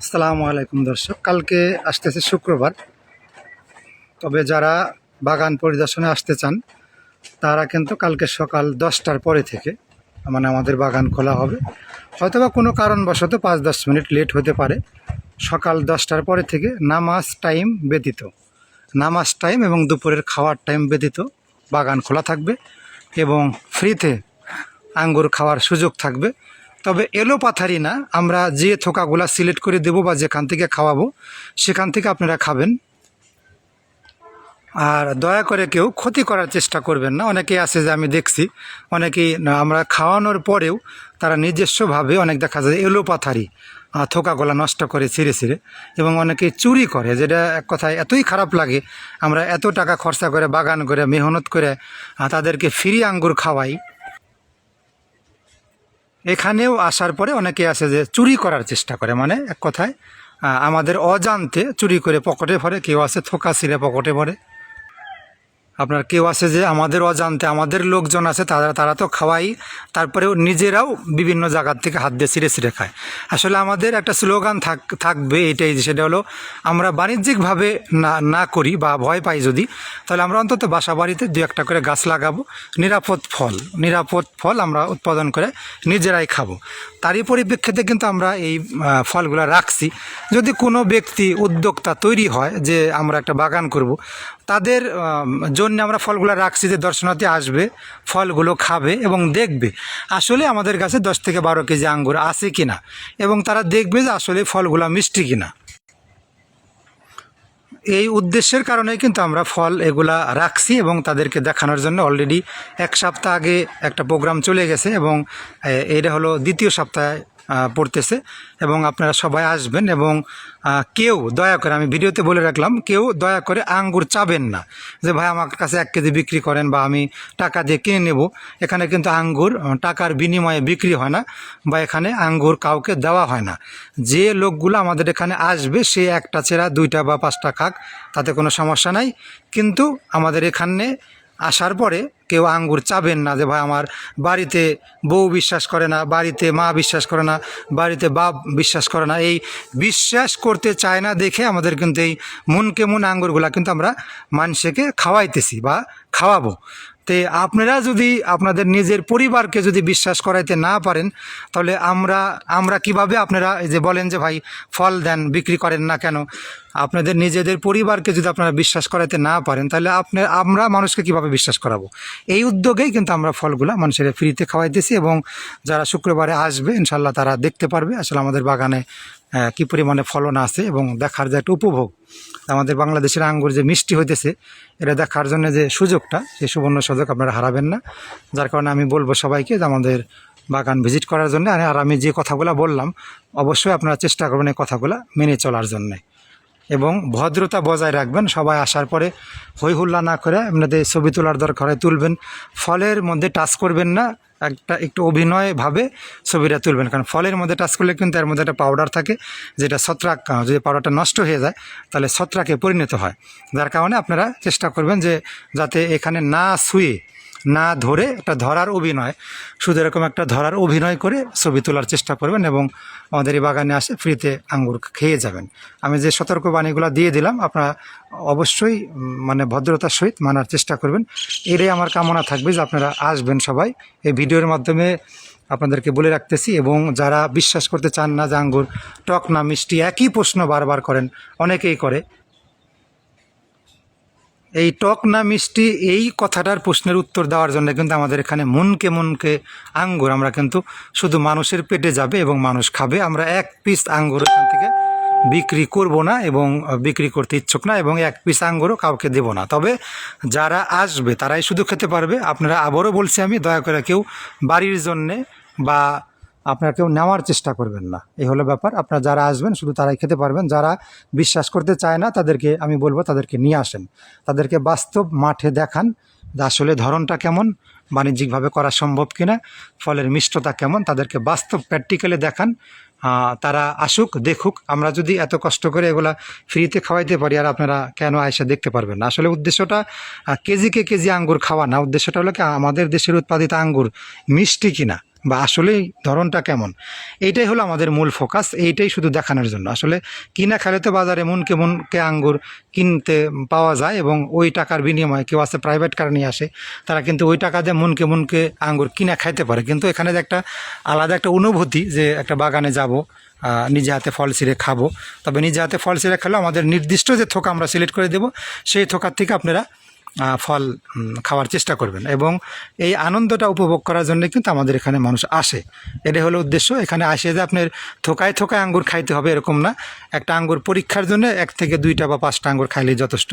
আসসালামু আলাইকুম দর্শক, কালকে আসতেছে শুক্রবার। তবে যারা বাগান পরিদর্শনে আসতে চান, তারা কিন্তু কালকে সকাল দশটার পরে থেকে মানে আমাদের বাগান খোলা হবে। হয়তোবা কোনো কারণবশত পাঁচ দশ মিনিট লেট হতে পারে। সকাল দশটার পরে থেকে নামাজ টাইম ব্যতীত, নামাজ টাইম এবং দুপুরের খাওয়ার টাইম ব্যতীত বাগান খোলা থাকবে এবং ফ্রিতে আঙ্গুর খাওয়ার সুযোগ থাকবে। তবে এলো পাথারি না আমরা যে থোকাগুলা সিলেক্ট করে দেবো বা যেখান থেকে খাওয়াবো সেখান থেকে আপনারা খাবেন। আর দয়া করে কেউ ক্ষতি করার চেষ্টা করবেন না। অনেকেই আছে যে আমি দেখছি অনেকেই আমরা খাওয়ানোর পরেও তারা নিজস্বভাবে অনেক দেখা যায় এলো পাথারি আহ, থোকাগুলা নষ্ট করে ছিঁড়ে ছিঁড়ে এবং অনেকে চুরি করে যেটা এক কথায় এতই খারাপ লাগে আমরা এত টাকা খরচা করে বাগান করে মেহনত করে তাদেরকে ফ্রি আঙ্গুর খাওয়াই। এখানেও আসার পরে অনেকে আছে যে চুরি করার চেষ্টা করে মানে এক কথায় আমাদের অজান্তে চুরি করে পকেটে ভরে, কেউ আছে থোকা ছিঁড়ে পকেটে ভরে। আপনার কেউ আছে যে আমাদের অজান্তে আমাদের লোকজন আছে, তারা তারা তো খাওয়াই, তারপরেও নিজেরাও বিভিন্ন জায়গার থেকে হাত দিয়ে ছিঁড়ে ছিঁড়ে খায়। আসলে আমাদের একটা স্লোগান থাক, থাকবে এটাই, সেটা হলো আমরা বাণিজ্যিকভাবে না না করি বা ভয় পাই যদি, তাহলে আমরা অন্তত বাসা বাড়িতে দু একটা করে গাছ লাগাবো, নিরাপদ ফল নিরাপদ ফল আমরা উৎপাদন করে নিজেরাই খাব। তারই পরিপ্রেক্ষিতে কিন্তু আমরা এই ফলগুলো রাখছি। যদি কোনো ব্যক্তি, উদ্যোক্তা তৈরি হয় যে আমরা একটা বাগান করব তাদের জন্য আমরা ফলগুলো রাখছি যে দর্শনার্থী আসবে, ফলগুলো খাবে এবং দেখবে আসলে আমাদের কাছে দশ থেকে বারো কেজি আঙ্গুর আছে কিনা এবং তারা দেখবে যে আসলে ফলগুলো মিষ্টি কিনা। এই উদ্দেশ্যের কারণেই কিন্তু আমরা ফল এগুলা রাখছি এবং তাদেরকে দেখানোর জন্য অলরেডি এক সপ্তাহ আগে একটা প্রোগ্রাম চলে গেছে এবং এটা হলো দ্বিতীয় সপ্তাহে পড়তেছে এবং আপনারা সবাই আসবেন এবং কেউ দয়া করে, আমি ভিডিওতে বলে রাখলাম, কেউ দয়া করে আঙ্গুর চাবেন না। যে ভাই, আমার কাছে এক কেজি বিক্রি করেন বা আমি টাকা দিয়ে কিনে নেব। এখানে কিন্তু আঙ্গুর টাকার বিনিময়ে বিক্রি হয় না বা এখানে আঙ্গুর কাউকে দেওয়া হয় না। যে লোকগুলো আমাদের এখানে আসবে, সে একটা চেরা দুইটা বা পাঁচটা খাক, তাতে কোনো সমস্যা নাই। কিন্তু আমাদের এখানে আসার পরে কেউ আঙ্গুর চাবেন না যে, ভাই, আমার বাড়িতে বউ বিশ্বাস করে না, বাড়িতে মা বিশ্বাস করে না, বাড়িতে বাপ বিশ্বাস করে না। এই বিশ্বাস করতে চায় না দেখে আমাদের কিন্তু এই মনকে মন আঙ্গুরগুলা কিন্তু আমরা মানুষকে খাওয়াইতেছি বা খাওয়াবো। তে আপনারা যদি আপনাদের নিজের পরিবারকে যদি বিশ্বাস করাইতে না পারেন, তাহলে আমরা আমরা কীভাবে আপনারা এই যে বলেন যে, ভাই, ফল দেন, বিক্রি করেন না কেন? আপনাদের নিজেদের পরিবারকে যদি আপনারা বিশ্বাস করাতে না পারেন, তাহলে আপনার, আমরা মানুষকে কীভাবে বিশ্বাস করাবো? এই উদ্যোগেই কিন্তু আমরা ফলগুলা মানুষের ফ্রিতে খাওয়াইতেছি এবং যারা শুক্রবারে আসবে ইনশাল্লাহ তারা দেখতে পারবে আসলে আমাদের বাগানে কি পরিমাণে ফলন আছে এবং দেখার যে একটা উপভোগ। আমাদের বাংলাদেশের আঙ্গুর যে মিষ্টি হইতেছে, এটা দেখার জন্য যে সুযোগটা সেই সুবর্ণ সুযোগ আপনারা হারাবেন না। যার কারণে আমি বলব সবাইকে যে আমাদের বাগান ভিজিট করার জন্য, আর আমি যে কথাগুলো বললাম, অবশ্যই আপনারা চেষ্টা করবেন এই কথাগুলো মেনে চলার জন্যে। এবং ভদ্রতা বজায় রাখবেন। সবাই আসার পরে হই হুল্লা না করে আপনাদের ছবি তোলার দরকার হয় তুলবেন। ফলের মধ্যে টাচ করবেন না, একটা একটু অভিনয়ভাবে ছবিটা তুলবেন। কারণ ফলের মধ্যে টাচ করলে কিন্তু এর মধ্যে একটা পাউডার থাকে, যেটা ছত্রাক যদি পাউডারটা নষ্ট হয়ে যায়, তাহলে ছত্রাকে পরিণত হয়। যার কারণে আপনারা চেষ্টা করবেন যে যাতে এখানে না শুয়ে না ধরে একটা ধরার অভিনয়, শুধু এরকম একটা ধরার অভিনয় করে ছবি তোলার চেষ্টা করবেন এবং আমাদের এই বাগানে আসে ফ্রিতে আঙ্গুর খেয়ে যাবেন। আমি যে সতর্কবাণীগুলো দিয়ে দিলাম, আপনারা অবশ্যই মানে ভদ্রতার সহিত মানার চেষ্টা করবেন। এটাই আমার কামনা থাকবে যে আপনারা আসবেন সবাই। এই ভিডিওর মাধ্যমে আপনাদেরকে বলে রাখতেছি এবং যারা বিশ্বাস করতে চান না যে আঙ্গুর টক না মিষ্টি, একই প্রশ্ন বারবার করেন, অনেকেই করে। এই টক না মিষ্টি, এই কথাটার প্রশ্নের উত্তর দেওয়ার জন্য কিন্তু আমাদের এখানে মনকে মনকে আঙ্গুর আমরা কিন্তু শুধু মানুষের পেটে যাবে এবং মানুষ খাবে। আমরা এক পিস আঙ্গুর এখান থেকে বিক্রি করব না এবং বিক্রি করতে ইচ্ছুক না এবং এক পিস আঙ্গুরও কাউকে দেব না। তবে যারা আসবে, তারাই শুধু খেতে পারবে। আপনারা আবারও বলছি আমি, দয়া করে কেউ বাড়ির জন্যে বা আপনারা কেউ নেওয়ার চেষ্টা করবেন না। এই হলো ব্যাপার। আপনারা যারা আসবেন, শুধু তারাই খেতে পারবেন। যারা বিশ্বাস করতে চায় না, তাদেরকে, আমি বলব, তাদেরকে নিয়ে আসেন। তাদেরকে বাস্তব মাঠে দেখান আসলে ধরনটা কেমন, বাণিজ্যিকভাবে করা সম্ভব কিনা, ফলের মিষ্টতা কেমন, তাদেরকে বাস্তব প্র্যাকটিক্যালে দেখান। তারা আসুক, দেখুক। আমরা যদি এত কষ্ট করে এগুলা ফ্রিতে খাওয়াইতে পারি, আর আপনারা কেন আয়সা দেখতে পারবেন না? আসলে উদ্দেশ্যটা কেজিকে কেজি আঙ্গুর খাওয়া না। উদ্দেশ্যটা হলো কি, আমাদের দেশের উৎপাদিত আঙ্গুর মিষ্টি কিনা। বা আসলেই ধরনটা কেমন? এইটাই হলো আমাদের মূল ফোকাস, এইটাই শুধু দেখানোর জন্য। আসলে কিনা খেলে তো বাজারে মন কেমন, কে আঙ্গুর কিনতে পাওয়া যায় এবং ওই টাকার বিনিময়ে কেউ আছে প্রাইভেট কার নিয়ে আসে, তারা কিন্তু ওই টাকা দিয়ে মন কেমনকে আঙ্গুর কিনা খাইতে পারে। কিন্তু এখানে একটা আলাদা একটা অনুভূতি যে একটা বাগানে যাব নিজে হাতে ফল ছিঁড়ে খাব, তবে নিজে হাতে ফল ছিঁড়ে খেলে আমাদের নির্দিষ্ট যে থোকা আমরা সিলেক্ট করে দেব, সেই থোকার থেকে আপনারা ফল খাওয়ার চেষ্টা করবেন এবং এই আনন্দটা উপভোগ করার জন্য কিন্তু আমাদের এখানে মানুষ আসে। এটাই হলো উদ্দেশ্য। এখানে আসে যে আপনার থোকায় থোকায় আঙ্গুর খাইতে হবে এরকম না। একটা আঙ্গুর পরীক্ষার জন্য এক থেকে দুইটা বা পাঁচটা আঙ্গুর খাইলেই যথেষ্ট।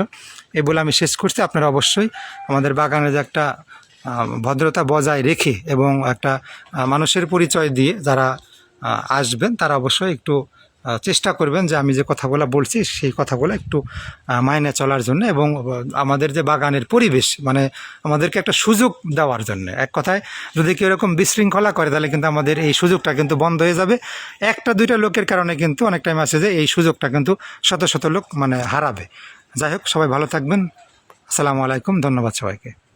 এই বলে আমি শেষ করছি। আপনারা অবশ্যই আমাদের বাগানে যে একটা ভদ্রতা বজায় রেখে এবং একটা মানুষের পরিচয় দিয়ে যারা আসবেন তারা অবশ্যই একটু চেষ্টা করবেন যে আমি যে কথাগুলো বলছি, সেই কথাগুলো একটু মাইনে চলার জন্য এবং আমাদের যে বাগানের পরিবেশ মানে আমাদেরকে একটা সুযোগ দেওয়ার জন্য। এক কথায়, যদি কেউ এরকম বিশৃঙ্খলা করে, তাহলে কিন্তু আমাদের এই সুযোগটা কিন্তু বন্ধ হয়ে যাবে। একটা, দুইটা লোকের কারণে কিন্তু অনেক টাইম আছে যে এই সুযোগটা কিন্তু শত শত লোক মানে হারাবে। যাই হোক, সবাই ভালো থাকবেন। আসসালামু আলাইকুম, ধন্যবাদ সবাইকে।